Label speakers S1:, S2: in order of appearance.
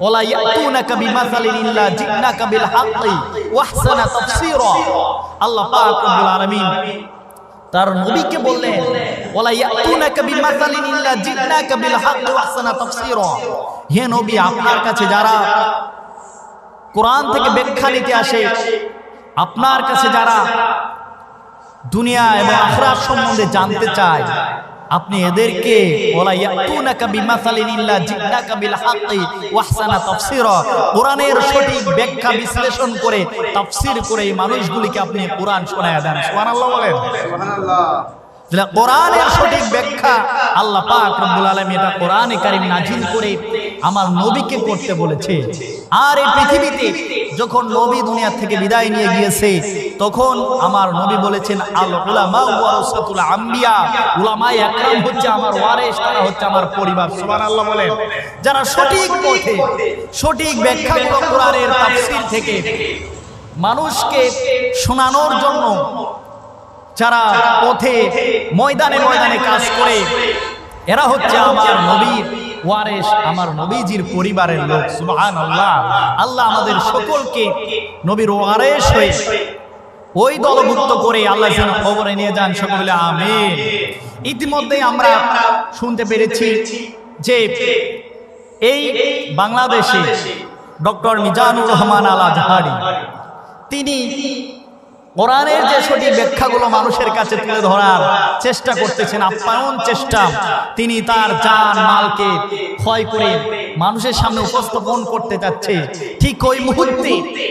S1: OLA ইয়াতুনাকা বিমাসালিন ইল্লা জিন্নাকা বিল হাক্কি ওয়া আহসানা তাফসীরা। আল্লাহ পাক রব্বুল আলামিন তার নবীকে বললেন ওলা ইয়াতুনাকা বিমাসালিন ইল্লা জিন্নাকা বিল হাক্কি ওয়া আহসানা তাফসীরা। হে নবী, আপনার কাছে যারা কোরআন থেকে ব্যাখ্যা নিতে আসে, আপনার কাছে যারা দুনিয়া এবং আখরাত সম্বন্ধে জানতে চায় আপনি এদেরকে কোরআনের সঠিক ব্যাখ্যা বিশ্লেষণ করে তাফসীর করে এই মানুষগুলিকে আপনি কোরআন শোনায় দেন। সুবহানাল্লাহ বলেন। কোরআনের সঠিক ব্যাখ্যা আল্লাহ পাক রব্বুল আলামিন এটা কোরআনে কারীম নাজিল করে আমার নবীকে করতে বলেছে। আর এই পৃথিবীতে যখন নবী দুনিয়া থেকে বিদায় নিয়ে গিয়েছে, তখন আমার নবী বলেছেন, আল উলামা ওয়ারাসাতুল আম্বিয়া। উলামায়ে একরাম হচ্ছে আমার ওয়ারিস তারা হচ্ছে আমার পরিবার। সুবহানাল্লাহ বলেন। যারা সঠিক পথে, সঠিক ব্যাখ্যাগুলো কোরআনের তাফসীর থেকে মানুষকে শোনানোর জন্য যারা পথে ময়দানে ময়দানে কাজ করে, এরা হচ্ছে আমার নবীর ওয়ারেস আমার নবীজির পরিবারের লোক সুবহান আল্লাহ আল্লাহ আমাদের সকলকে নবীর ওয়ারেস হয়ে ওই দলভুক্ত করে আল্লাহ যেন খবরে নিয়ে যান সকলে, আমিন। ইতিমধ্যে আমরা শুনতে পেরেছি যে এই বাংলাদেশে ডক্টর মিজানুর রহমান আল আজহারি, তিনি কোরআনের যে সঠিক ব্যাখ্যাগুলো মানুষের কাছে তুলে ধরার চেষ্টা করতেছেন, আপ্যায়ন চেষ্টা, তিনি তার চান মালকে ক্ষয় করে মানুষের সামনে উপস্থাপন করতে চাচ্ছে। ঠিক ওই মুহূর্তে